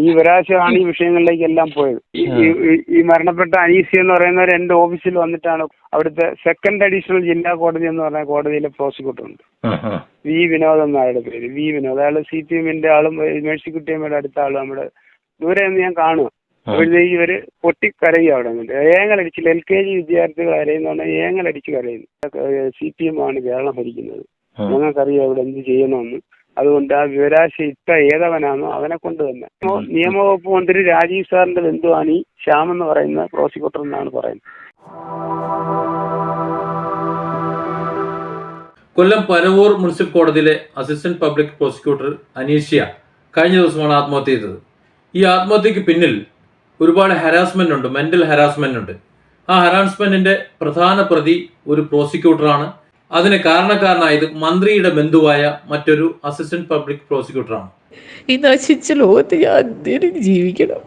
ഈ ഒരാഴ്ചയാണ് ഈ വിഷയങ്ങളിലേക്ക് എല്ലാം പോയത്. ഈ- മരണപ്പെട്ട അനീസി എന്ന് പറയുന്നവർ എന്റെ ഓഫീസിൽ വന്നിട്ടാണ് അവിടുത്തെ സെക്കൻഡ് അഡീഷണൽ ജില്ലാ കോടതി എന്ന് പറഞ്ഞ കോടതിയിലെ പ്രോസിക്യൂട്ടർ ഉണ്ട്. വി വിനോദ് എന്ന അയാളുടെ പേര്. വി വിനോദ്. അയാൾ സി പി എമ്മിന്റെ ആളും മേഴ്സിക്കുട്ടിയമ്മയുടെ അടുത്ത ആളും നമ്മുടെ ദൂരെ നിന്ന് ഞാൻ കാണുക അപ്പോഴത്തേക്ക് ഇവർ പൊട്ടിക്കരയുക അവിടെ നിന്നിട്ട് ഏങ്ങലടിച്ചില്ല. എൽ കെ ജി വിദ്യാർത്ഥികൾ കരയുന്ന പറഞ്ഞാൽ ഏങ്ങലടിച്ച് കരയുന്നു. സി പി എം ആണ് കേരളം ഭരിക്കുന്നത്. ഞങ്ങൾക്കറിയാം ഇവിടെ എന്ത് ചെയ്യണമെന്ന്. അതുകൊണ്ട് ആ വിവരാശി ഇട്ട ഏതവനാണോ അവനെ കൊണ്ട് തന്നെ. നിയമവകുപ്പ് മന്ത്രി രാജീവ് സാറിന്റെ ബന്ധുവാണ് ഈ ശ്യാം എന്ന് പറയുന്ന പ്രോസിക്യൂട്ടർ എന്നാണ് പറയുന്നത്. കൊല്ലം പനവൂർ മുനിസിപ്പൽ കോടതിയിലെ അസിസ്റ്റന്റ് പബ്ലിക് പ്രോസിക്യൂട്ടർ അനീഷ്യ കഴിഞ്ഞ ദിവസമാണ് ആത്മഹത്യ ചെയ്തത്. ഈ ആത്മഹത്യക്ക് പിന്നിൽ ഒരുപാട് ഹരാസ്മെന്റ് ഉണ്ട് മെന്റൽ ഹരാസ്മെന്റ് ഉണ്ട്. ആ ഹരാസ്മെന്റിന്റെ പ്രധാന പ്രതി ഒരു പ്രോസിക്യൂട്ടറാണ് അതിന് കാരണക്കാരനായത് മന്ത്രിയുടെ ബന്ധുവായ മറ്റൊരു അസിസ്റ്റന്റ് പബ്ലിക് പ്രോസിക്യൂട്ടറാണ് ഈ നശിച്ച ലോകത്ത് ജീവിക്കണം.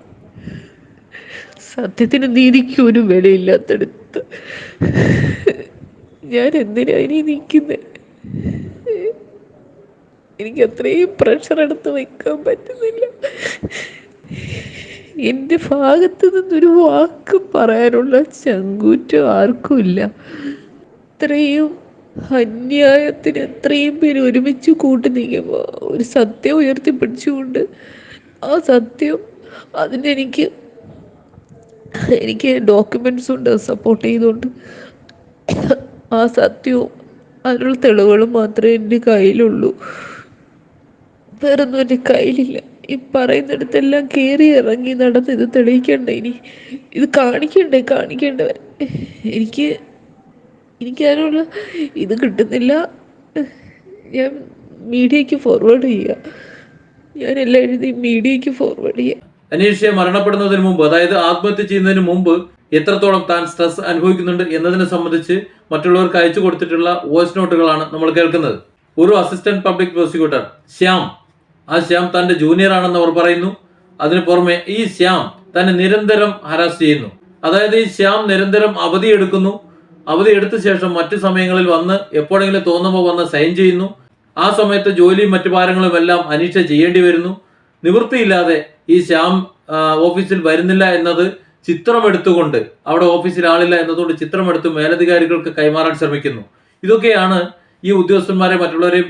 സത്യത്തിന് നീതിക്ക് ഒരു വിലയില്ലാത്തടുത്ത് ഞാൻ എന്തിനാ ഇനി നിൽക്കുന്നത് എനിക്ക് അത്രയും പ്രഷർ എടുത്ത് വെക്കാൻ പറ്റുന്നില്ല. എന്റെ ഭാഗത്ത് നിന്നൊരു വാക്ക് പറയാനുള്ള ചങ്കൂറ്റം ആർക്കും ഇല്ല. ഇത്രയും അന്യായത്തിന് എത്രയും പേര് ഒരുമിച്ച് കൂട്ടി നിൽക്കുമ്പോൾ ഒരു സത്യം ഉയർത്തിപ്പിടിച്ചുകൊണ്ട് ആ സത്യം അതിനെനിക്ക് എനിക്ക് ഡോക്യുമെന്റ്സ് ഉണ്ട് സപ്പോർട്ട് ചെയ്തുകൊണ്ട്. ആ സത്യവും അതിനുള്ള തെളിവുകളും മാത്രമേ എന്റെ കയ്യിലുള്ളൂ. വേറൊന്നും എന്റെ കയ്യിലില്ല. ഈ പറയുന്നിടത്തെല്ലാം കയറി ഇറങ്ങി നടന്ന് ഇത് തെളിയിക്കണ്ടേ? ഇനി ഇത് കാണിക്കണ്ടേ? കാണിക്കേണ്ടവർ എനിക്ക് എനിക്ക് അതിനുള്ള ഇത് കിട്ടുന്നില്ല. ഞാൻ മീഡിയക്ക് ഫോർവേഡ് ചെയ്യുക ഞാൻ എല്ലാം എഴുതി ഫോർവേഡ് ചെയ്യുക അനീഷയെ മരണപ്പെടുന്നതിന് മുമ്പ് അതായത് ആത്മഹത്യ ചെയ്യുന്നതിന് മുമ്പ് എത്രത്തോളം താൻ സ്ട്രെസ് അനുഭവിക്കുന്നുണ്ട് എന്നതിനെ സംബന്ധിച്ച് മറ്റുള്ളവർക്ക് അയച്ചു കൊടുത്തിട്ടുള്ള വോയിസ് നോട്ടുകളാണ് നമ്മൾ കേൾക്കുന്നത്. ഒരു അസിസ്റ്റന്റ് പബ്ലിക് പ്രോസിക്യൂട്ടർ ശ്യാം. ആ ശ്യാം തന്റെ ജൂനിയർ ആണെന്ന് അവർ പറയുന്നു. അതിന് പുറമെ ഈ ശ്യാം തന്നെ നിരന്തരം ഹരാസ് ചെയ്യുന്നു. അതായത് ഈ ശ്യാം നിരന്തരം അവധി എടുക്കുന്നു. അവധി എടുത്ത ശേഷം മറ്റു സമയങ്ങളിൽ വന്ന് എപ്പോഴെങ്കിലും തോന്നുമ്പോൾ വന്ന് സൈൻ ചെയ്യുന്നു. ആ സമയത്ത് ജോലിയും മറ്റു ഭാരങ്ങളും എല്ലാം അനീഷ ചെയ്യേണ്ടി വരുന്നു. നിവൃത്തിയില്ലാതെ ഈ ശ്യാം ഓഫീസിൽ വരുന്നില്ല എന്നത് ചിത്രമെടുത്തുകൊണ്ട് അവിടെ ഓഫീസിൽ ആളില്ല എന്നതുകൊണ്ട് ചിത്രമെടുത്ത് മേലധികാരികൾക്ക് കൈമാറാൻ ശ്രമിക്കുന്നു. ഇതൊക്കെയാണ് ഈ ഉദ്യോഗസ്ഥന്മാരെ മറ്റുള്ളവരെയും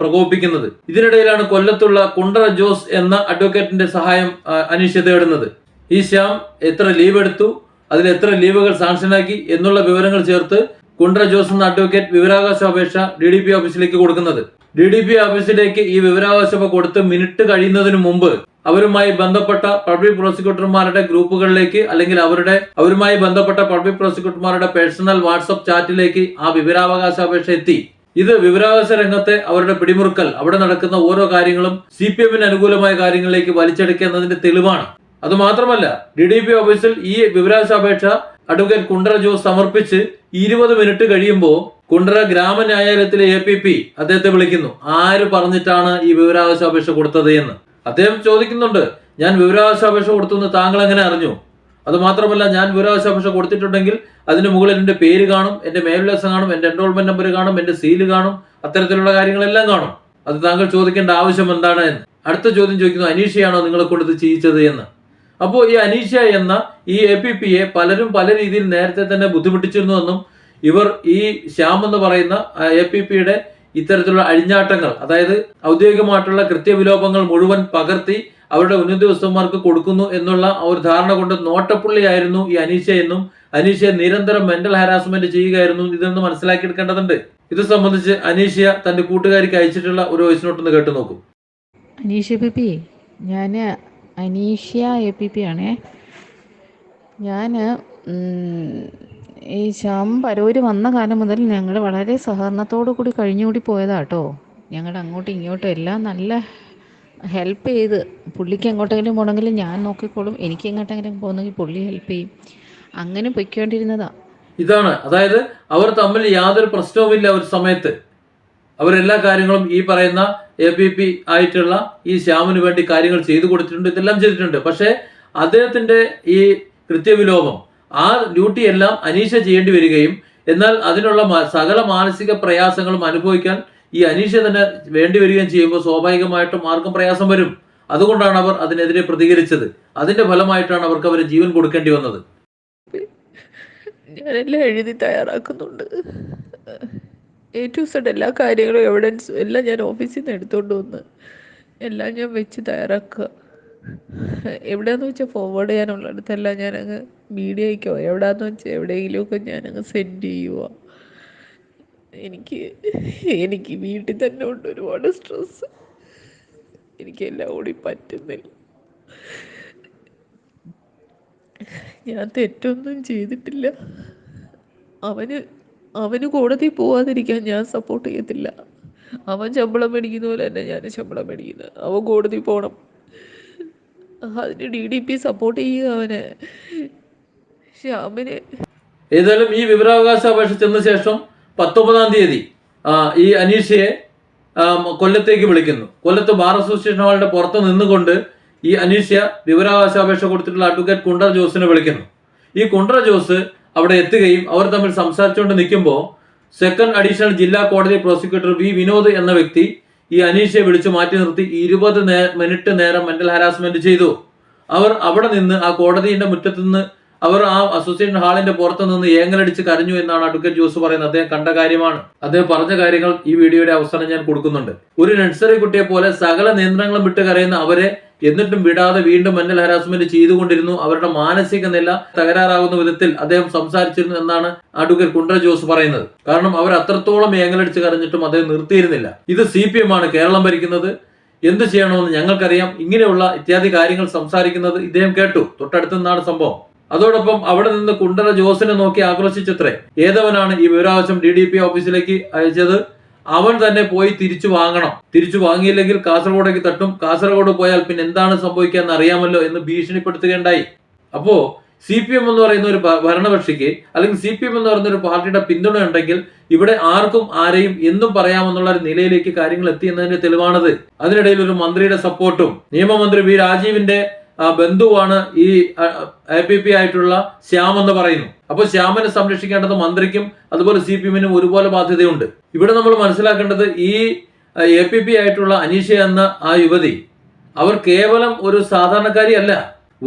പ്രകോപിപ്പിക്കുന്നത്. ഇതിനിടയിലാണ് കൊല്ലത്തുള്ള കുണ്ടറ ജോസ് എന്ന അഡ്വക്കേറ്റിന്റെ സഹായം അനീഷ തേടുന്നത്. ഈ ശ്യാം എത്ര ലീവ് എടുത്തു അതിൽ എത്ര ലീവുകൾ സാങ്ഷനാക്കി എന്നുള്ള വിവരങ്ങൾ ചേർത്ത് കുണ്ട്ര ജോസ് എന്ന അഡ്വക്കേറ്റ് വിവരാവകാശ അപേക്ഷ ഡി ഡി പി ഓഫീസിലേക്ക് കൊടുക്കുന്നത്. ഡി ഡി പി ഓഫീസിലേക്ക് ഈ വിവരാവകാശ കൊടുത്ത് മിനിറ്റ് കഴിയുന്നതിന് മുമ്പ് അവരുമായി ബന്ധപ്പെട്ട പബ്ലിക് പ്രോസിക്യൂട്ടർമാരുടെ ഗ്രൂപ്പുകളിലേക്ക് അല്ലെങ്കിൽ അവരുടെ അവരുമായി ബന്ധപ്പെട്ട പബ്ലിക് പ്രോസിക്യൂട്ടർമാരുടെ പേഴ്സണൽ വാട്സപ്പ് ചാറ്റിലേക്ക് ആ വിവരാവകാശ അപേക്ഷ എത്തി. ഇത് വിവരാവകാശ രംഗത്തെ അവരുടെ പിടിമുറുക്കൽ അവിടെ നടക്കുന്ന ഓരോ കാര്യങ്ങളും സി പി എമ്മിന് അനുകൂലമായ കാര്യങ്ങളിലേക്ക് വലിച്ചെടുക്കുന്നതിന്റെ തെളിവാണ്. അത് മാത്രമല്ല ഡി ഡി പി ഓഫീസിൽ ഈ വിവരാവകാശ അപേക്ഷ അഡ്വക്കേറ്റ് കുണ്ടറ ജോസ് സമർപ്പിച്ച് ഇരുപത് മിനിറ്റ് കഴിയുമ്പോൾ കുണ്ടറ ഗ്രാമന്യായാലയത്തിലെ എ പി പി അദ്ദേഹത്തെ വിളിക്കുന്നു. ആര് പറഞ്ഞിട്ടാണ് ഈ വിവരാവകാശാപേക്ഷ കൊടുത്തത് എന്ന്. അദ്ദേഹം ചോദിക്കുന്നുണ്ട് ഞാൻ വിവരാവകാശാപേക്ഷ കൊടുത്തു എന്ന് താങ്കൾ എങ്ങനെ അറിഞ്ഞു? അത് മാത്രമല്ല ഞാൻ വിവരാവകാശാപേക്ഷ കൊടുത്തിട്ടുണ്ടെങ്കിൽ അതിന് മുകളിൽ എന്റെ പേര് കാണും എന്റെ മേൽവിലാസം കാണും എന്റെ എൻറോൾമെന്റ് നമ്പർ കാണും എന്റെ സീൽ കാണും അത്തരത്തിലുള്ള കാര്യങ്ങളെല്ലാം കാണും. അത് താങ്കൾ ചോദിക്കേണ്ട ആവശ്യം എന്താണ് എന്ന്. അടുത്ത ചോദ്യം ചോദിക്കുന്നു അനീഷയാണോ നിങ്ങളെ കൊണ്ട് ഇത് ചെയ്യിച്ചത് എന്ന്? അപ്പോൾ ഈ അനീഷ എന്ന ഈ എ പി പിയെ പലരും പല രീതിയിൽ നേരത്തെ തന്നെ ബുദ്ധിമുട്ടിച്ചിരുന്നുവെന്നും ഇവർ ഈ ശ്യാം എന്ന് പറയുന്ന എ പി പിയുടെ ഇത്തരത്തിലുള്ള അഴിഞ്ഞാട്ടങ്ങൾ അതായത് ഔദ്യോഗികമായിട്ടുള്ള കൃത്യവിലോപങ്ങൾ മുഴുവൻ പകർത്തി അവരുടെ ഉന്നതോദ്യോഗസ്ഥന്മാർക്ക് കൊടുക്കുന്നു എന്നുള്ള ഒരു ധാരണ കൊണ്ട് നോട്ടപ്പുള്ളിയായിരുന്നു ഈ അനീഷ എന്നും അനീഷയെ നിരന്തരം മെന്റൽ ഹാരാസ്മെന്റ് ചെയ്യുകയായിരുന്നു ഇതെന്ന് മനസ്സിലാക്കിയെടുക്കേണ്ടതുണ്ട്. ഇത് സംബന്ധിച്ച് അനീഷ തന്റെ കൂട്ടുകാരിക്ക് അയച്ചിട്ടുള്ള ഒരു വോയിസ് നോട്ട് ഒന്ന് കേട്ടു നോക്കും അനീഷ ബിബി ഞാൻ അനീഷ്യ എ പി പി ആണേ. ഞാൻ ഈ ശ്യാം പരൂര് വന്ന കാലം മുതൽ ഞങ്ങൾ വളരെ സഹകരണത്തോടു കൂടി കഴിഞ്ഞുകൂടി പോയതാട്ടോ. ഞങ്ങൾ അങ്ങോട്ടും ഇങ്ങോട്ടും എല്ലാം നല്ല ഹെൽപ്പ് ചെയ്ത് പുള്ളിക്ക് എങ്ങോട്ടെങ്കിലും പോകണമെങ്കിൽ ഞാൻ നോക്കിക്കോളും എനിക്ക് എങ്ങോട്ടെങ്കിലും പോകുന്നെങ്കിൽ പുള്ളി ഹെൽപ്പ് ചെയ്യും. അങ്ങനെ പൊയ്ക്കൊണ്ടിരുന്നതാ. ഇതാണ് അതായത് അവർ തമ്മിൽ യാതൊരു പ്രശ്നവുമില്ല ഒരു സമയത്ത്. അവരെല്ലാ കാര്യങ്ങളും ഈ പറയുന്ന എ പി പി ആയിട്ടുള്ള ഈ ശ്യാമിന് വേണ്ടി കാര്യങ്ങൾ ചെയ്തു കൊടുത്തിട്ടുണ്ട് ഇതെല്ലാം ചെയ്തിട്ടുണ്ട്. പക്ഷേ അദ്ദേഹത്തിന്റെ ഈ കൃത്യവിലോപം ആ ഡ്യൂട്ടി എല്ലാം അനീഷ ചെയ്യേണ്ടി വരികയും എന്നാൽ അതിനുള്ള സകല മാനസിക പ്രയാസങ്ങളും അനുഭവിക്കാൻ ഈ അനീഷ തന്നെ വേണ്ടി വരികയും ചെയ്യുമ്പോൾ സ്വാഭാവികമായിട്ടും ആർക്കും പ്രയാസം വരും. അതുകൊണ്ടാണ് അവർ അതിനെതിരെ പ്രതികരിച്ചത്. അതിന്റെ ഫലമായിട്ടാണ് അവർക്ക് അവരെ ജീവൻ കൊടുക്കേണ്ടി വന്നത്. ഞാനെല്ലാം എഴുതി തയ്യാറാക്കുന്നുണ്ട്. എ ടു സെഡ് എല്ലാ കാര്യങ്ങളും എവിഡൻസ് എല്ലാം ഞാൻ ഓഫീസിൽ നിന്ന് എടുത്തുകൊണ്ട് വന്ന് എല്ലാം ഞാൻ വെച്ച് തയ്യാറാക്കുക. എവിടെയാന്ന് വെച്ചാൽ ഫോർവേഡ് ചെയ്യാനുള്ളിടത്തെല്ലാം ഞാനങ്ങ് മീഡിയയ്ക്കോ എവിടെയാന്ന് വെച്ചാൽ എവിടെയെങ്കിലുമൊക്കെ ഞാനങ്ങ് സെൻഡ് ചെയ്യുക. എനിക്ക് എനിക്ക് വീട്ടിൽ തന്നെ ഉണ്ട് ഒരുപാട് സ്ട്രെസ് എനിക്കെല്ലാം കൂടി പറ്റുന്നില്ല. ഞാൻ തെറ്റൊന്നും ചെയ്തിട്ടില്ല. അവന് അവന് കോടതി പോവാതിരിക്കാൻ ഞാൻ സപ്പോർട്ട് ചെയ്യത്തില്ല. അവൻ ശമ്പളം മേടിക്കുന്ന പോലെ തന്നെ ഞാൻ ശമ്പളം മേടിക്കുന്നത് അവൻ കോടതി പോകണം അതിന് ഡി ഡി പി സപ്പോർട്ട് ചെയ്യുക അവനെ. ശ്യാമിന്. ഏതായാലും ഈ വിവരാവകാശ അപേക്ഷ ചെന്ന ശേഷം പത്തൊമ്പതാം തീയതി ഈ അനീഷയെ കൊല്ലത്തേക്ക് വിളിക്കുന്നു. കൊല്ലത്ത് ബാർ അസോസിയേഷൻ ഹാളിന്റെ പുറത്ത് നിന്നുകൊണ്ട് ഈ അനീഷ വിവരാവകാശ അപേക്ഷ കൊടുത്തിട്ടുള്ള അഡ്വക്കേറ്റ് കുണ്ടർ ജോസിനെ വിളിക്കുന്നു. ഈ കുണ്ടർ ജോസ് അവിടെ എത്തുകയും അവർ തമ്മിൽ സംസാരിച്ചുകൊണ്ട് നിൽക്കുമ്പോൾ സെക്കൻഡ് അഡീഷണൽ ജില്ലാ കോടതി പ്രോസിക്യൂട്ടർ വി വിനോദ് എന്ന വ്യക്തി ഈ അനീഷയെ വിളിച്ചു മാറ്റി നിർത്തി ഇരുപത് മിനിറ്റ് നേരം മെന്റൽ ഹാരാസ്മെന്റ് ചെയ്തു. അവർ അവിടെ നിന്ന് ആ കോടതിയുടെ മുറ്റത്ത് നിന്ന് അവർ ആ അസോസിയേഷൻ ഹാളിന്റെ പുറത്ത് നിന്ന് ഏങ്ങലടിച്ച് കരഞ്ഞു എന്നാണ് അഡ്വക്കേറ്റ് ജോസ് പറയുന്നത്. അദ്ദേഹം കണ്ട കാര്യമാണ്. അദ്ദേഹം പറഞ്ഞ കാര്യങ്ങൾ ഈ വീഡിയോയുടെ അവസാനം ഞാൻ കൊടുക്കുന്നുണ്ട്. ഒരു നഴ്സറി കുട്ടിയെ പോലെ സകല നിയന്ത്രണങ്ങളും വിട്ട് കരയുന്ന അവരെ എന്നിട്ടും വിടാതെ വീണ്ടും മെന്റൽ ഹരാസ്മെന്റ് ചെയ്തുകൊണ്ടിരുന്നു. അവരുടെ മാനസിക നില തകരാറാകുന്ന വിധത്തിൽ അദ്ദേഹം സംസാരിച്ചിരുന്നു എന്നാണ് അഡ്വക്കേറ്റ് കുണ്ട്ര ജോസ് പറയുന്നത്. കാരണം അവർ അത്രത്തോളം ഏങ്ങലടിച്ച് കരഞ്ഞിട്ടും അദ്ദേഹം നിർത്തിയിരുന്നില്ല. ഇത് സി പി എം ആണ് കേരളം ഭരിക്കുന്നത്. എന്ത് ചെയ്യണമെന്ന് ഞങ്ങൾക്കറിയാം. ഇങ്ങനെയുള്ള ഇത്യാദി കാര്യങ്ങൾ സംസാരിക്കുന്നത് ഇദ്ദേഹം കേട്ടു. തൊട്ടടുത്ത് നിന്നാണ് സംഭവം. അതോടൊപ്പം അവിടെ നിന്ന് കുണ്ടറ ജോസിനെ നോക്കി ആക്രോശിച്ചത്രേ. ഏതവനാണ് ഈ വിവരാവശ്യം ഡി ഡി പി ഓഫീസിലേക്ക് അയച്ചത്? അവൻ തന്നെ പോയി തിരിച്ചു വാങ്ങണം. തിരിച്ചു വാങ്ങിയില്ലെങ്കിൽ കാസർഗോഡേക്ക് തട്ടും. കാസർഗോഡ് പോയാൽ പിന്നെ എന്താണ് സംഭവിക്കുക എന്ന് അറിയാമല്ലോ എന്ന് ഭീഷണിപ്പെടുത്തുകയുണ്ടായി. അപ്പോ സി പി എം എന്ന് പറയുന്ന ഒരു ഭരണകക്ഷിക്ക് അല്ലെങ്കിൽ സി പി എം എന്ന് പറയുന്ന ഒരു പാർട്ടിയുടെ പിന്തുണ ഉണ്ടെങ്കിൽ ഇവിടെ ആർക്കും ആരെയും എന്തും പറയാമെന്നുള്ള ഒരു നിലയിലേക്ക് കാര്യങ്ങൾ എത്തി എന്നതിന്റെ തെളിവാണത്. അതിനിടയിൽ ഒരു മന്ത്രിയുടെ സപ്പോർട്ടും. നിയമമന്ത്രി വി രാജീവിന്റെ ബന്ധുവാണ് ഈ എ പി പി ആയിട്ടുള്ള ശ്യാം എന്ന് പറയുന്നു. അപ്പോൾ ശ്യാമിനെ സംരക്ഷിക്കേണ്ടത് മന്ത്രിക്കും അതുപോലെ സി പി എമ്മിനും ഒരുപോലെ ബാധ്യതയുണ്ട്. ഇവിടെ നമ്മൾ മനസ്സിലാക്കേണ്ടത് ഈ എ പി പി ആയിട്ടുള്ള അനീഷ എന്ന ആ യുവതി അവർ കേവലം ഒരു സാധാരണക്കാരിയല്ല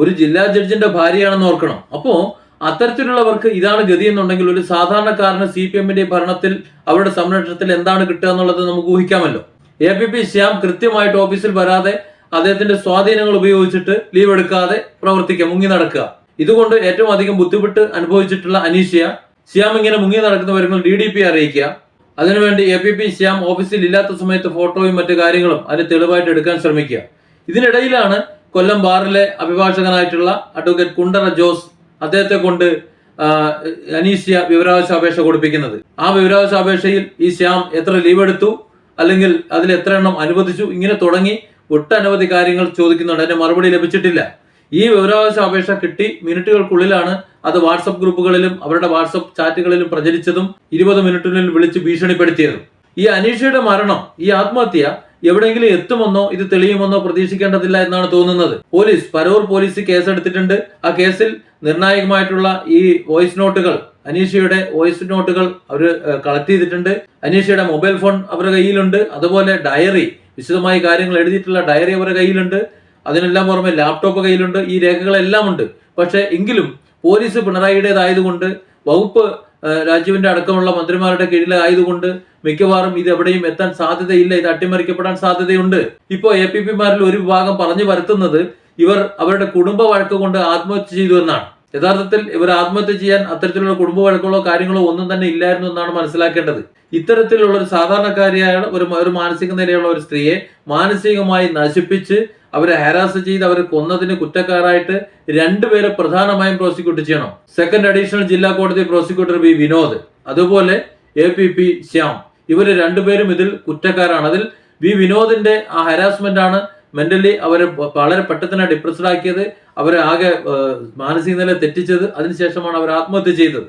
ഒരു ജില്ലാ ജഡ്ജിന്റെ ഭാര്യയാണെന്ന് ഓർക്കണം. അപ്പോൾ അത്തരത്തിലുള്ളവർക്ക് ഇതാണ് ഗതി എന്നുണ്ടെങ്കിൽ ഒരു സാധാരണക്കാരന് സി പി എമ്മിന്റെ ഭരണത്തിൽ അവരുടെ സംരക്ഷണത്തിൽ എന്താണ് കിട്ടുക എന്നുള്ളത് നമുക്ക് ഊഹിക്കാമല്ലോ. എ പി പി ശ്യാം കൃത്യമായിട്ട് ഓഫീസിൽ വരാതെ അദ്ദേഹത്തിന്റെ സ്വാധീനങ്ങൾ ഉപയോഗിച്ചിട്ട് ലീവ് എടുക്കാതെ പ്രവർത്തിക്കുക മുങ്ങി നടക്കുക. ഇതുകൊണ്ട് ഏറ്റവും അധികം ബുദ്ധിമുട്ട് അനുഭവിച്ചിട്ടുള്ള അനീഷ്യ ശ്യാം ഇങ്ങനെ മുങ്ങി നടക്കുന്ന വരുമ്പോൾ ഡി ഡി പി അറിയിക്കുക. അതിനുവേണ്ടി എ പി പി ശ്യാം ഓഫീസിൽ ഇല്ലാത്ത സമയത്ത് ഫോട്ടോയും മറ്റു കാര്യങ്ങളും അതിന് തെളിവായിട്ട് എടുക്കാൻ ശ്രമിക്കുക. ഇതിനിടയിലാണ് കൊല്ലം ബാറിലെ അഭിഭാഷകനായിട്ടുള്ള അഡ്വക്കേറ്റ് കുണ്ടറ ജോസ് അദ്ദേഹത്തെ കൊണ്ട് അനീഷ്യ വിവരാവകാശ അപേക്ഷ കൊടുപ്പിക്കുന്നത്. ആ വിവരാവകാശ അപേക്ഷയിൽ ഈ ശ്യാം എത്ര ലീവ് എടുത്തു അല്ലെങ്കിൽ അതിൽ എത്ര എണ്ണം അനുവദിച്ചു ഇങ്ങനെ തുടങ്ങി ഒട്ടനവധി കാര്യങ്ങൾ ചോദിക്കുന്നുണ്ട്. അതിന്റെ മറുപടി ലഭിച്ചിട്ടില്ല. ഈ വിവരാവകാശ അപേക്ഷ കിട്ടി മിനിറ്റുകൾക്കുള്ളിലാണ് അത് വാട്സപ്പ് ഗ്രൂപ്പുകളിലും അവരുടെ വാട്സപ്പ് ചാറ്റുകളിലും പ്രചരിച്ചതും ഇരുപത് മിനിറ്റിനുള്ളിൽ വിളിച്ച് ഭീഷണിപ്പെടുത്തിയതും. ഈ അനീഷയുടെ മരണം ഈ ആത്മഹത്യ എവിടെയെങ്കിലും എത്തുമെന്നോ ഇത് തെളിയുമെന്നോ പ്രതീക്ഷിക്കേണ്ടതില്ല എന്നാണ് തോന്നുന്നത്. പോലീസ് പരൂർ പോലീസ് കേസെടുത്തിട്ടുണ്ട്. ആ കേസിൽ നിർണായകമായിട്ടുള്ള ഈ വോയിസ് നോട്ടുകൾ അനീഷയുടെ വോയിസ് നോട്ടുകൾ അവർ കളക്ട് ചെയ്തിട്ടുണ്ട്. അനീഷയുടെ മൊബൈൽ ഫോൺ അവരുടെ കയ്യിലുണ്ട്. അതുപോലെ ഡയറി വിശദമായ കാര്യങ്ങൾ എഴുതിയിട്ടുള്ള ഡയറി അവരുടെ കയ്യിലുണ്ട്. അതിനെല്ലാം പുറമെ ലാപ്ടോപ്പ് കയ്യിലുണ്ട്. ഈ രേഖകളെല്ലാം ഉണ്ട്. പക്ഷേ എങ്കിലും പോലീസ് പിണറായിയുടേതായതുകൊണ്ട് വകുപ്പ് രാജീവിന്റെ അടക്കമുള്ള മന്ത്രിമാരുടെ കീഴിലായതുകൊണ്ട് മിക്കവാറും ഇത് എവിടെയും എത്താൻ സാധ്യതയില്ല. ഇത് അട്ടിമറിക്കപ്പെടാൻ സാധ്യതയുണ്ട്. ഇപ്പോൾ എ പി പിമാരിൽ ഒരു വിഭാഗം പറഞ്ഞു വരുത്തുന്നത് ഇവർ അവരുടെ കുടുംബ വഴക്ക് കൊണ്ട് ആത്മഹത്യ ചെയ്തു എന്നാണ്. യഥാർത്ഥത്തിൽ ഇവർ ആത്മഹത്യ ചെയ്യാൻ അത്തരത്തിലുള്ള കുടുംബ വഴക്കുകളോ കാര്യങ്ങളോ ഒന്നും തന്നെ ഇല്ലായിരുന്നു എന്നാണ് മനസ്സിലാക്കേണ്ടത്. ഇത്തരത്തിലുള്ള ഒരു സാധാരണക്കാരിയായ ഒരു ഒരു മാനസിക നിലയുള്ള ഒരു സ്ത്രീയെ മാനസികമായി നശിപ്പിച്ച് അവരെ ഹാരാസ് ചെയ്ത് അവരെ കൊന്നതിന് കുറ്റക്കാരായിട്ട് രണ്ടുപേരെ പ്രധാനമായും പ്രോസിക്യൂട്ട് ചെയ്യണം. സെക്കൻഡ് അഡീഷണൽ ജില്ലാ കോടതി പ്രോസിക്യൂട്ടർ ബി വിനോദ് അതുപോലെ എ പി പി ശ്യാം. ഇവർ രണ്ടുപേരും ഇതിൽ കുറ്റക്കാരാണ്. അതിൽ വി വിനോദിന്റെ ആ ഹരാസ്മെന്റ് ആണ് മെന്റലി അവരെ വളരെ പെട്ടെന്ന് ഡിപ്രസ്ഡ് ആക്കിയത് അവരെ ആകെ മാനസിക നില തെറ്റിച്ചത് അതിനുശേഷമാണ് അവർ ആത്മഹത്യ ചെയ്തത്.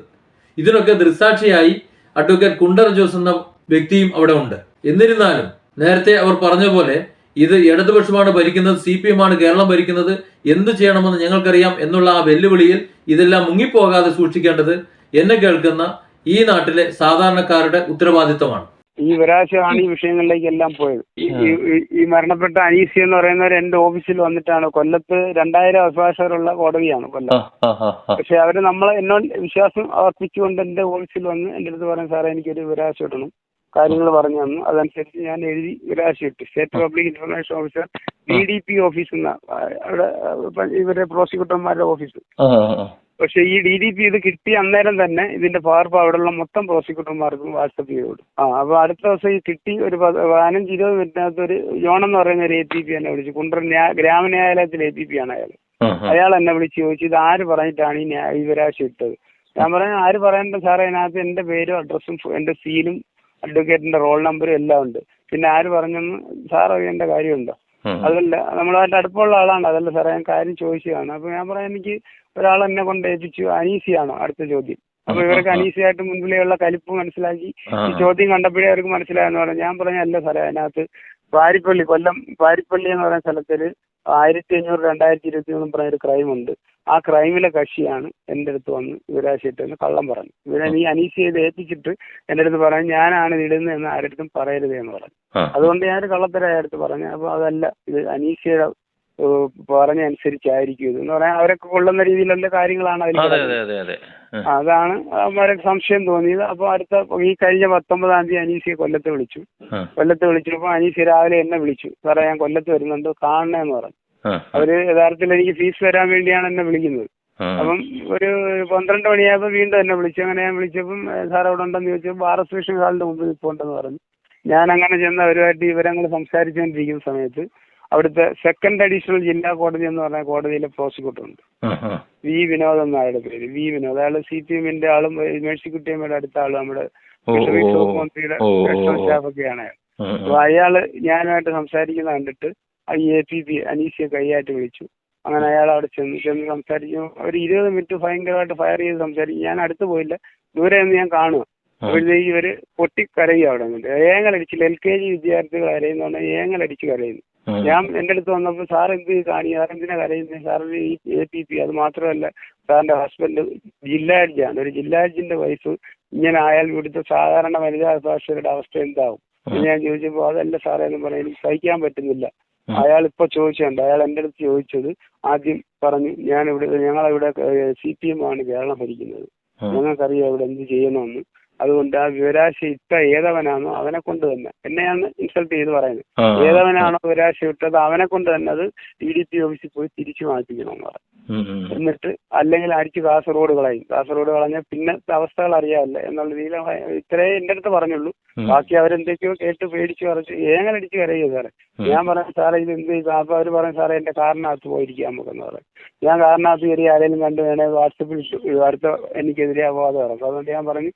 ഇതിനൊക്കെ ദൃസാക്ഷിയായി അഡ്വക്കേറ്റ് കുണ്ടർ ജോസ് എന്ന വ്യക്തിയും അവിടെ ഉണ്ട്. എന്നിരുന്നാലും നേരത്തെ അവർ പറഞ്ഞ പോലെ ഇത് ഇടതുപക്ഷമാണ് ഭരിക്കുന്നത് സി പി എം ആണ് കേരളം ഭരിക്കുന്നത് എന്ത് ചെയ്യണമെന്ന് ഞങ്ങൾക്കറിയാം എന്നുള്ള ആ വെല്ലുവിളിയിൽ ഇതെല്ലാം മുങ്ങിപ്പോകാതെ സൂക്ഷിക്കേണ്ടത് എന്നെ കേൾക്കുന്ന ഈ നാട്ടിലെ സാധാരണക്കാരുടെ ഉത്തരവാദിത്തമാണ് ഈ ഒരാഴ്ചയാണ് ഈ വിഷയങ്ങളിലേക്കെല്ലാം പോയത്. ഈ- മരണപ്പെട്ട അനീസി എന്ന് പറയുന്നവർ എന്റെ ഓഫീസിൽ വന്നിട്ടാണ് കൊല്ലത്ത് രണ്ടായിരം അഭിഭാഷകരുള്ള കോടതിയാണ് കൊല്ലം. പക്ഷെ അവർ നമ്മളെ എന്നോട് വിശ്വാസം അർപ്പിച്ചുകൊണ്ട് എന്റെ ഓഫീസിൽ വന്ന് എന്റെ അടുത്ത് പറയാൻ സാറേ എനിക്കൊരു വിരാശ ഇടണം കാര്യങ്ങൾ പറഞ്ഞു തന്നു. അതനുസരിച്ച് ഞാൻ എഴുതി വിരാശ ഇട്ടു state public information officer D D P office എന്ന അവിടെ ഇവരെ പ്രോസിക്യൂട്ടർമാരുടെ ഓഫീസ്. പക്ഷെ ഈ ഡി ഡി പി ഇത് കിട്ടിയ അന്നേരം തന്നെ ഇതിന്റെ പകർപ്പ് അവിടെയുള്ള മൊത്തം പ്രോസിക്യൂട്ടർമാർക്കും വാട്സപ്പ് ചെയ്ത് കൊടുത്തു ആ അപ്പൊ അടുത്ത ദിവസം ഈ കിട്ടി ഒരു പത് പതിനഞ്ച് ഇരുപത് മിനിറ്റിനകത്ത് ഒരു ജോൺ എന്ന് പറയുന്ന ഒരു എ പി പി എന്നെ വിളിച്ചു. കുണ്ടറ ഗ്രാമ ഗ്രാമന്യായാലയത്തിലെ എ പി പി ആണ് അയാൾ. അയാൾ എന്നെ വിളിച്ച് ചോദിച്ചു ഇത് ആര് പറഞ്ഞിട്ടാണ് ഈ ഈവരാശി ഇട്ടത്? ഞാൻ പറഞ്ഞു ആര് പറയേണ്ട സാറേ അതിനകത്ത് എന്റെ പേരും അഡ്രസ്സും എന്റെ സീലും അഡ്വക്കേറ്റിന്റെ റോൾ നമ്പറും എല്ലാം ഉണ്ട്. പിന്നെ ആര് പറഞ്ഞെന്ന് സാർ അറിയേണ്ട കാര്യമുണ്ടോ. അതല്ല നമ്മളായിട്ട് അടുപ്പമുള്ള ആളാണ്. അതല്ല സാറേ ഞാൻ കാര്യം ചോദിച്ചതാണ്. അപ്പൊ ഞാൻ പറയാം എനിക്ക് ഒരാൾ എന്നെ കൊണ്ട് ഏൽപ്പിച്ചു. അനീസിയാണോ അടുത്ത ചോദ്യം. അപ്പൊ ഇവർക്ക് അനീസിയായിട്ട് മുൻപിലെയുള്ള കലിപ്പ് മനസ്സിലാക്കി ഈ ചോദ്യം കണ്ടപ്പോഴേ അവർക്ക് മനസ്സിലായെന്ന് പറഞ്ഞു. ഞാൻ പറഞ്ഞ അല്ല സാറേ അതിനകത്ത് പാരിപ്പള്ളി കൊല്ലം പാരിപ്പള്ളി എന്ന് പറയുന്ന സ്ഥലത്തിൽ ആയിരത്തി അഞ്ഞൂറ് രണ്ടായിരത്തി ഇരുപത്തി മൂന്ന് പറഞ്ഞ ഒരു ക്രൈം ഉണ്ട്. ആ ക്രൈമിലെ കക്ഷിയാണ് എന്റെ അടുത്ത് വന്ന് വിവരാശിട്ടെന്ന് കള്ളം പറഞ്ഞു. ഇവരെ നീ അനീസ് ചെയ്ത് ഏൽപ്പിച്ചിട്ട് എന്റെ അടുത്ത് പറഞ്ഞു ഞാനാണ് ഇടുന്നത് എന്ന് ആരടുത്തും പറയരുത് എന്ന് പറഞ്ഞു അതുകൊണ്ട് ഞാനൊരു കള്ളത്തരായ അടുത്ത് പറഞ്ഞു. അപ്പോൾ അതല്ല ഇത് അനീസയുടെ പറഞ്ഞ അനുസരിച്ചായിരിക്കും ഇത് എന്ന് പറയാൻ അവരൊക്കെ കൊള്ളുന്ന രീതിയിലുള്ള കാര്യങ്ങളാണ് അതിൽ അതെ അതെ അതെ അതെ. അതാണ് അവരെ സംശയം തോന്നിയത്. അപ്പോൾ അടുത്ത ഈ കഴിഞ്ഞ പത്തൊമ്പതാം തീയതി അനീസിയെ കൊല്ലത്ത് വിളിച്ചു. കൊല്ലത്ത് വിളിച്ചപ്പോൾ അനീസ് രാവിലെ എന്നെ വിളിച്ചു. സാറേ ഞാൻ കൊല്ലത്ത് വരുന്നുണ്ട്. കാണണേന്ന് പറഞ്ഞു. അവർ യഥാർത്ഥത്തിൽ എനിക്ക് ഫീസ് വരാൻ വേണ്ടിയാണ് എന്നെ വിളിക്കുന്നത്. അപ്പം ഒരു പന്ത്രണ്ട് മണിയായപ്പോൾ വീണ്ടും എന്നെ വിളിച്ചു. അങ്ങനെ ഞാൻ വിളിച്ചപ്പം "ഏ, സാർ അവിടെ ഉണ്ടെന്ന് ചോദിച്ചു. ബാർ അസോസിയേഷൻ ഹാളിന്റെ മുമ്പിൽ പോകണ്ടെന്ന് പറഞ്ഞു. ഞാൻ അങ്ങനെ ചെന്ന് അവരുമായിട്ട് വിവരങ്ങൾ സംസാരിച്ചുകൊണ്ടിരിക്കുന്ന സമയത്ത് അവിടുത്തെ സെക്കൻഡ് അഡീഷണൽ ജില്ലാ കോടതി എന്ന് പറഞ്ഞ കോടതിയിലെ പ്രോസിക്യൂട്ടർ ഉണ്ട്. വി വിനോദ് എന്ന അയാളുടെ പേര്. വി വിനോദ്. അയാൾ സി പി എമ്മിന്റെ ആളും മേഴ്സിക്കുട്ടിയമ്മയുടെ അടുത്ത ആളും നമ്മുടെ ഫിഷറീസ് വകുപ്പ് മന്ത്രിയുടെ. സ്റ്റാഫൊക്കെയാണ് അയാൾ. അപ്പൊ അയാൾ ഞാനുമായിട്ട് സംസാരിക്കുന്ന കണ്ടിട്ട് ഈ എ പി പി അനീസിയെ കൈയായിട്ട് വിളിച്ചു. അങ്ങനെ അയാൾ അവിടെ ചെന്ന് ചെന്ന് സംസാരിച്ചു. ഒരു ഇരുപത് മിനിറ്റ് ഭയങ്കരമായിട്ട് ഫയർ ചെയ്ത് സംസാരിക്കും ഞാൻ അടുത്ത് പോയില്ല. ദൂരെ നിന്ന് ഞാൻ കാണുക അപ്പോഴത്തേക്ക് ഇവർ പൊട്ടിക്കരയും അവിടെ നിന്നിട്ട് ഏങ്ങലടിച്ചില്ല. എൽ കെ ജി വിദ്യാർത്ഥികൾ കരയുന്നതുകൊണ്ട് ഏങ്ങലടിച്ച് കരയുന്നു. ഞാൻ എന്റെ അടുത്ത് വന്നപ്പോൾ സാർ എന്ത് കാണി സാർ എന്തിനാ കരയുന്നത് സാറിന് ഈ എ പി പി അത് മാത്രമല്ല സാറിന്റെ ഹസ്ബൻഡ് ജില്ലാ ജഡ്ജാണ് ഒരു ജില്ലാ ജഡ്ജിന്റെ വൈഫ് ഇങ്ങനെ ആയാൽ ഇവിടുത്തെ സാധാരണ വനിതാ അഭിഭാഷകരുടെ അവസ്ഥ എന്താവും? ഞാൻ ചോദിച്ചപ്പോൾ അതല്ല സാറേ എന്ന് പറയാൻ എനിക്ക് സഹിക്കാൻ പറ്റുന്നില്ല. അയാൾ ഇപ്പൊ ചോദിച്ചുണ്ട് അയാൾ എന്റെ അടുത്ത് ചോദിച്ചത് ആദ്യം പറഞ്ഞു ഞാൻ ഇവിടെ ഞങ്ങളിവിടെ സി പി എം ആണ് കേരളം ഭരിക്കുന്നത്. ഞങ്ങൾക്കറിയാം ഇവിടെ എന്ത് ചെയ്യണമെന്ന്. അതുകൊണ്ട് ആ വിവരാശി ഇട്ട ഏതവനാണോ അവനെ കൊണ്ട് തന്നെ. എന്നെയാണ് ഇൻസൾട്ട് ചെയ്ത് പറയുന്നത്. ഏതവനാണോ വിവരാശി ഇട്ടത് അവനെ കൊണ്ട് തന്നെ അത് ഡി ഡി പി ഓഫീസിൽ പോയി തിരിച്ചു വാങ്ങിക്കണം എന്ന്. എന്നിട്ട് അല്ലെങ്കിൽ അടിച്ച് കാസർഗോഡ് കളയും. കാസർഗോഡ് കളഞ്ഞാൽ പിന്നത്തെ അവസ്ഥകൾ അറിയാമല്ലേ എന്നുള്ള രീതിയിൽ ഇത്രേ എന്റെ അടുത്ത് പറഞ്ഞുള്ളൂ. ബാക്കി അവരെന്തൊക്കെയോ കേട്ട് പേടിച്ച് പറച്ച് ഏങ്ങനെ അടിച്ച് കരയോ സാറേ? ഞാൻ പറഞ്ഞു സാറേ ഇത് എന്ത് ചെയ്തു അപ്പൊ അവർ പറഞ്ഞു സാറേ എന്റെ കാറിനകത്ത് പോയിരിക്കാൻ നമുക്കെന്ന് പറയും. ഞാൻ കാറിനകത്ത് കയറി ആരെങ്കിലും കണ്ടു വേണേ വാട്സപ്പിൽ. അടുത്ത എനിക്കെതിരെ അപവാദം ഇറക്കും. അതുകൊണ്ട് ഞാൻ പറഞ്ഞു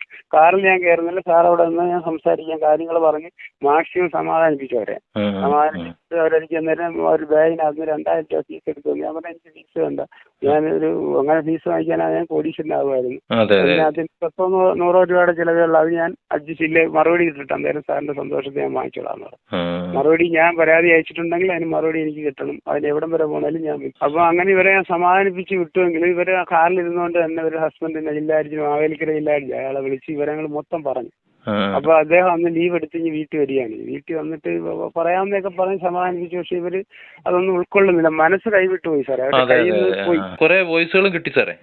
കാറിൽ ഞാൻ കയറുന്നില്ല സാർ അവിടെ നിന്ന് ഞാൻ സംസാരിക്കാൻ കാര്യങ്ങൾ പറഞ്ഞ് മാക്സിമം സമാധാനിപ്പിച്ചു അവരെ. സമാധാനിപ്പിച്ച് അവരെനിക്ക് അന്നേരം ഒരു ബാഗിനകത്ത് രണ്ടായിരം രൂപ ഫീസ് എടുത്തു. ഞാൻ പറഞ്ഞു എനിക്ക് ഫീസ് വേണ്ട. ഞാനൊരു അങ്ങനെ ഫീസ് വാങ്ങിക്കാനാണ് ഞാൻ കോടീശ്വരനാകുമായിരുന്നു അതെ അതെ. അതിനകത്ത് പത്തോ നൂറോ രൂപയുടെ ചിലവുള്ള അത് ഞാൻ അഡ്ജസ്റ്റ് ഇല്ലേ മറുപടി കിട്ടിട്ട് അന്നേരം സാറിന്റെ സന്തോഷത്തെ ഞാൻ വാങ്ങിച്ചോളാം എന്ന് പറഞ്ഞു മറുപടി ഞാൻ പരാതി അയച്ചിട്ടുണ്ടെങ്കിൽ അതിന് മറുപടി എനിക്ക് കിട്ടണം. അതിന് എവിടം വരെ പോണാലും ഞാൻ അപ്പോൾ അപ്പൊ അങ്ങനെ ഇവരെ ഞാൻ സമാധാനിപ്പിച്ച് വിട്ടുവെങ്കിൽ ഇവരെ ഇരുന്നുകൊണ്ട് തന്നെ ഒരു ഹസ്ബൻഡിനെ ജില്ലാരിജിനും മാവേലിക്കര ജില്ലാരിജി അയാളെ വിളിച്ച് ഇവരങ്ങൾ മൊത്തം പറഞ്ഞു. അപ്പൊ അദ്ദേഹം അന്ന് ലീവ് എടുത്ത് ഇനി വീട്ടിൽ വരികയാണ്. വീട്ടിൽ വന്നിട്ട് പറയാൻ പറയാവുന്നതൊക്കെ പറഞ്ഞ് സമാധാനിപ്പിച്ചു പക്ഷെ ഇവർ അതൊന്നും ഉൾക്കൊള്ളുന്നില്ല. മനസ്സ് കൈവിട്ട് പോയി സാറേ. അവരുടെ കയ്യിൽ നിന്ന് പോയി. കുറെ വോയിസുകളും കിട്ടി സാറേ.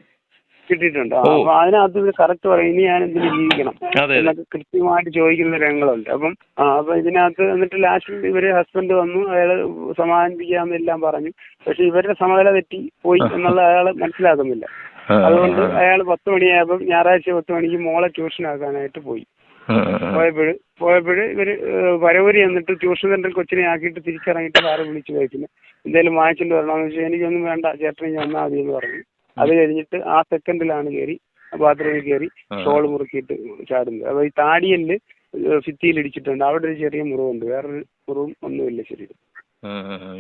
കിട്ടിയിട്ടുണ്ട്. അപ്പൊ അതിനകത്ത് ഇവർ കറക്റ്റ് പറയും ഇനി ഞാൻ എന്തിനു ജീവിക്കണം? എന്നൊക്കെ കൃത്യമായിട്ട് ചോദിക്കുന്ന രംഗങ്ങളുണ്ട്. അപ്പം അപ്പൊ ഇതിനകത്ത് എന്നിട്ട് ലാസ്റ്റിൽ ഇവർ ഹസ്ബൻഡ് വന്നു. അയാൾ സമാധാനിപ്പിക്കാമെന്നെല്ലാം പറഞ്ഞു. പക്ഷെ ഇവരുടെ സമനില തെറ്റി പോയി എന്നുള്ള അയാൾ മനസ്സിലാക്കുന്നില്ല. അതുകൊണ്ട് അയാൾ പത്ത് മണിയായപ്പോൾ ഞായറാഴ്ച പത്ത് മണിക്ക് മോളെ ട്യൂഷൻ ആക്കാനായിട്ട് പോയി. പോയപ്പോഴ് പോയപ്പോഴ് ഇവർ ഏഹ്, ചെന്നിട്ട് എന്നിട്ട് ട്യൂഷൻ സെന്ററിൽ കൊച്ചിനെ ആക്കിയിട്ട് തിരിച്ചിറങ്ങിയിട്ട് സാറ് വിളിച്ചു പോയിട്ടില്ല എന്തെങ്കിലും വാങ്ങിച്ചിട്ട് വരണമെന്ന് വെച്ചാൽ എനിക്കൊന്നും വേണ്ട. ചേട്ടൻ ഞാൻ വന്നാൽ മതി എന്ന് പറഞ്ഞു അത് കഴിഞ്ഞിട്ട് ആ സെക്കൻഡിലാണ് കയറി ബാത്റൂമിൽ കയറി. ഷോൾ മുറുക്കിയിട്ട് ചാടുന്നത്. അപ്പൊ ഈ താടിയൽ ഭിത്തിയിൽ ഇടിച്ചിട്ടുണ്ട് അവിടെ ഒരു ചെറിയ മുറിവുണ്ട്. വേറൊരു മുറിവും ഒന്നുമില്ല ശരീരം ഉം, ഉം, ഉം.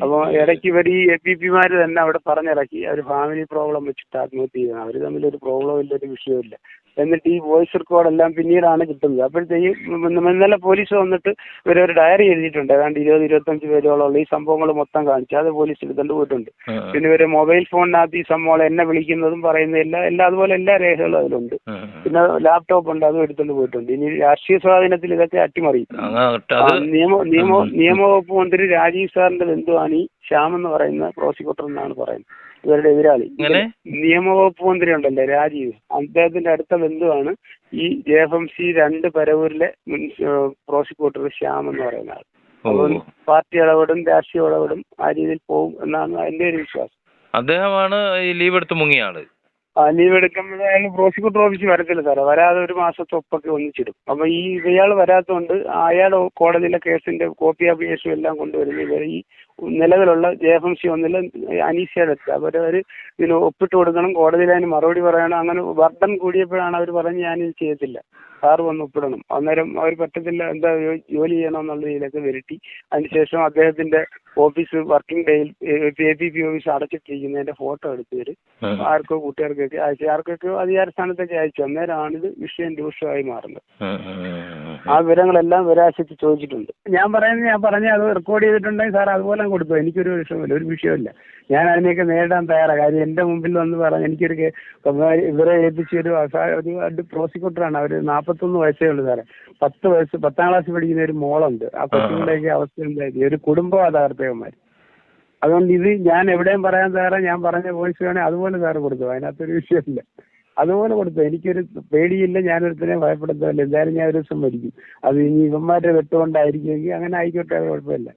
അപ്പോൾ ഇടയ്ക്ക് ഇവർ ഈ എ പി പിമാർ തന്നെ അവിടെ പറഞ്ഞിറക്കി. അവർ ഫാമിലി പ്രോബ്ലം വെച്ചിട്ട് ആത്മഹത്യ ചെയ്യണം അവർ തമ്മിൽ ഒരു പ്രോബ്ലം ഇല്ല ഒരു വിഷയമില്ല എന്നിട്ട് ഈ വോയിസ് റെക്കോർഡെല്ലാം പിന്നീടാണ് കിട്ടുന്നത്. അപ്പോഴത്തേക്കും ഇന്നലെ പോലീസ് വന്നിട്ട് ഇവരൊരു ഡയറി എഴുതിയിട്ടുണ്ട്. ഏതാണ്ട് ഇരുപത് ഇരുപത്തഞ്ച് പേരോളം ഉള്ള ഈ സംഭവങ്ങൾ മൊത്തം കാണിച്ചു അത് പോലീസ് എടുത്തുകൊണ്ട് പോയിട്ടുണ്ട്. പിന്നെ ഇവർ മൊബൈൽ ഫോണിനകത്ത് ഈ സംഭവം എന്നെ വിളിക്കുന്നതും പറയുന്ന എല്ലാ എല്ലാ അതുപോലെ എല്ലാ രേഖകളും അതിലുണ്ട്. പിന്നെ ലാപ്ടോപ്പ് ഉണ്ട് അതും എടുത്തുകൊണ്ട് പോയിട്ടുണ്ട്. ഇനി രാഷ്ട്രീയ സ്വാധീനത്തിൽ ഇതൊക്കെ അട്ടിമറിയും. നിയമ നിയമ നിയമവകുപ്പ് മന്ത്രി രാജീവ് സാറിന്റെ ബന്ധുവാണ് ഈ ശ്യാം എന്ന് പറയുന്ന പ്രോസിക്യൂട്ടർ എന്നാണ് പറയുന്നത്. ഇവരുടെ എതിരാളി? നിയമവകുപ്പ് മന്ത്രി ഉണ്ടല്ലോ രാജീവ്. അദ്ദേഹത്തിന്റെ അടുത്ത ബന്ധുവാണ് ഈ ജെ എഫ് എം സി രണ്ട് പരവൂരിലെ മുൻ പ്രോസിക്യൂട്ടർ ശ്യാം എന്ന് പറയുന്ന ആൾ. അപ്പം പാർട്ടി ഇടപെടും രാഷ്ട്രീയ ഇടപെടും ആ രീതിയിൽ പോകും എന്നാണ് എന്റെ ഒരു വിശ്വാസം. അദ്ദേഹമാണ് ഈ ലീവ് എടുത്ത് മുങ്ങിയ ആൾ. ആ ലീവ് എടുക്കുമ്പോൾ അയാൾ പ്രോസിക്യൂട്ടർ ഓഫീസിൽ വരത്തില്ല സാറേ. വരാതെ ഒരു മാസത്തെ ഒപ്പൊക്കെ ഒന്നിച്ചിടും. അപ്പൊ ഈ ഇയാൾ വരാത്തതുകൊണ്ട് അയാൾ കോടതിയിലെ കേസിന്റെ കോപ്പി അപേക്ഷയും എല്ലാം കൊണ്ടുവരുന്നത് ഈ നിലവിലുള്ള ജെ എഫ് എം സി ഒന്നിൽ അനീഷയുടെ അടുത്ത്. അവരവർ ഇതിന് ഒപ്പിട്ട് കൊടുക്കണം കോടതിയിൽ അതിന് മറുപടി പറയണം. അങ്ങനെ വർദ്ധൻ കൂടിയപ്പോഴാണ് അവർ പറഞ്ഞ് ഇത് ചെയ്യത്തില്ല. സാറ് വന്ന് ഒപ്പിടണം. അന്നേരം അവർ പറ്റത്തില്ല എന്താ ജോലി ചെയ്യണം എന്നുള്ള രീതിയിലൊക്കെ വരുത്തി അതിനുശേഷം അദ്ദേഹത്തിന്റെ ഓഫീസ് വർക്കിംഗ് ഡേയിൽ എ പി പി ഓഫീസ് അടച്ചിട്ടിരിക്കുന്നതിന്റെ ഫോട്ടോ എടുത്ത് വരും ആർക്കോ കൂട്ടുകാർക്കൊക്കെ അയച്ചു. ആർക്കൊക്കെ അധികാര സ്ഥാനത്തൊക്കെ അയച്ചു. അന്നേരമാണ് ഇത് വിഷയം രൂക്ഷമായി മാറുന്നത്. ആ വിവരങ്ങളെല്ലാം വരാശത്ത് ചോദിച്ചിട്ടുണ്ട്. ഞാൻ പറയുന്നത് ഞാൻ പറഞ്ഞ അത് റെക്കോർഡ് ചെയ്തിട്ടുണ്ടെങ്കിൽ സാർ അതുപോലെ കൊടുത്തു? എനിക്കൊരു വിഷയമില്ല ഒരു വിഷയമില്ല ഞാൻ അതിനെയൊക്കെ നേരിടാൻ തയ്യാറാണ്. കാര്യം എന്റെ മുമ്പിൽ വന്ന് പറഞ്ഞ് എനിക്കൊരു ഇവരെ ഏൽപ്പിച്ച ഒരു ഒരു പ്രോസിക്യൂട്ടറാണ്. അവർ നാൽപ്പത്തൊന്ന് വയസ്സേ ഉള്ളൂ സാറേ. പത്ത് വയസ്സ് പത്താം ക്ലാസ് പഠിക്കുന്ന ഒരു മോളുണ്ട്. ആ കുട്ടികളുടെയൊക്കെ അവസ്ഥ എന്തായിരിക്കും ഒരു കുടുംബം അതാർത്ഥകന്മാർ അതുകൊണ്ട് ഇത് ഞാൻ എവിടെയും പറയാൻ തയ്യാറാ ഞാൻ പറഞ്ഞ വോയിസ് വേണേൽ അതുപോലെ സാറ് കൊടുത്തു? അതിനകത്തൊരു വിഷയമില്ല. അതുപോലെ കൊടുത്തു? എനിക്കൊരു പേടിയില്ല ഞാനൊരുത്തനെ ഭയപ്പെടുത്തില്ല എന്തായാലും ഞാൻ ഒരു ദിവസം മരിക്കും. അത് ഇനി ഇവന്മാരുടെ വെട്ടുകൊണ്ടായിരിക്കുമെങ്കിൽ അങ്ങനെ ആയിക്കോട്ടെ കുഴപ്പമില്ല.